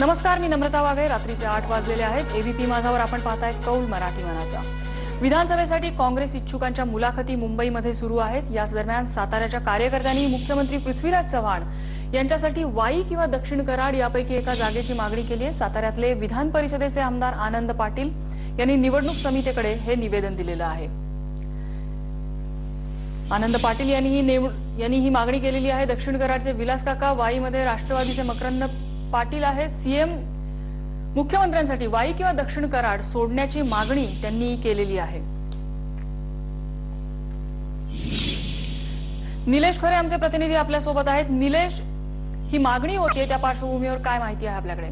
नमस्कार मी नम्रता वाघे. रात्रीचे आठ वाजलेले आहेत. एबीपी माझावर आपण पाहताय कौल मराठी मनाचा. विधानसभेसाठी काँग्रेस इच्छुकांच्या मुलाखती मुंबईमध्ये सुरू आहेत. याच दरम्यान साताऱ्याच्या कार्यकर्त्यांनी मुख्यमंत्री पृथ्वीराज चव्हाण यांच्यासाठी वाई किंवा दक्षिण कराड यापैकी एका जागेची मागणी केली आहे. साताऱ्यातले विधान परिषदेचे आमदार आनंद पाटील यांनी निवडणूक समितीकडे हे निवेदन दिलेलं आहे. आनंद पाटील यांनी ही यांनी ही मागणी केलेली आहे. दक्षिण कराडचे विलास काका वाईमध्ये राष्ट्रवादीचे मकरंद पाटील आहेत. सीएम मुख्यमंत्र्यांसाठी वाई किंवा दक्षिण कराड सोडण्याची मागणी त्यांनी केलेली आहे. निलेश खरे आमचे प्रतिनिधी आपल्यासोबत आहेत. निलेश ही मागणी होती त्या पार्श्वभूमीवर काय माहिती आहे आपल्याकडे?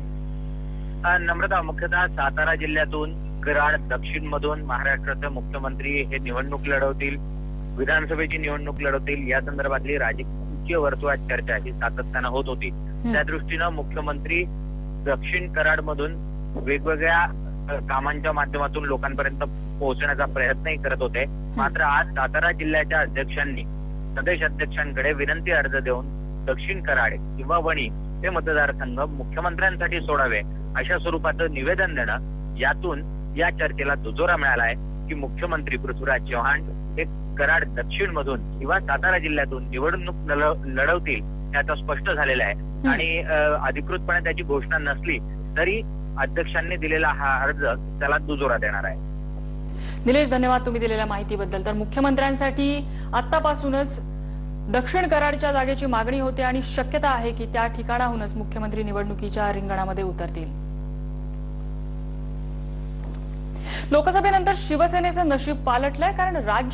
नम्रता मुख्यतः सातारा जिल्ह्यातून कराड दक्षिण मधून महाराष्ट्राचे मुख्यमंत्री हे निवडणूक लढवतील विधानसभेची निवडणूक लढवतील. या संदर्भातली राजकीय वर्तुळात चर्चा ही सातत्यानं होत होती. त्या दृष्टीनं मुख्यमंत्री दक्षिण कराड मधून वेगवेगळ्या कामांच्या माध्यमातून लोकांपर्यंत पोहोचण्याचा प्रयत्नही करत होते. मात्र आज सातारा जिल्ह्याच्या अध्यक्षांनी प्रदेश अध्यक्षांकडे विनंती अर्ज देऊन दक्षिण कराड किंवा वणी हे मतदारसंघ मुख्यमंत्र्यांसाठी सोडावे अशा स्वरूपाचं निवेदन देणं यातून या चर्चेला दुजोरा मिळाला आहे की मुख्यमंत्री पृथ्वीराज चव्हाण हे कराड दक्षिण मधून किंवा सातारा जिल्ह्यातून निवडणूक लढ- लढवतील याचं स्पष्ट झालेलं आहे. आणि अधिकृतपणे त्याची घोषणा नसली तरी अध्यक्षांनी दिलेला हा अर्ज त्याला दुजोरा देणार आहे. निलेश धन्यवाद तुम्ही दिलेल्या माहितीबद्दल. तर मुख्यमंत्र्यांसाठी आतापासूनच दक्षिण कराडच्या जागेची मागणी होते आणि शक्यता आहे की त्या ठिकाणाहूनच मुख्यमंत्री निवडणुकीच्या रिंगणामध्ये उतरतील. लोकसभेनंतर शिवसेनेचं नशीब पालटलंय कारण राज्य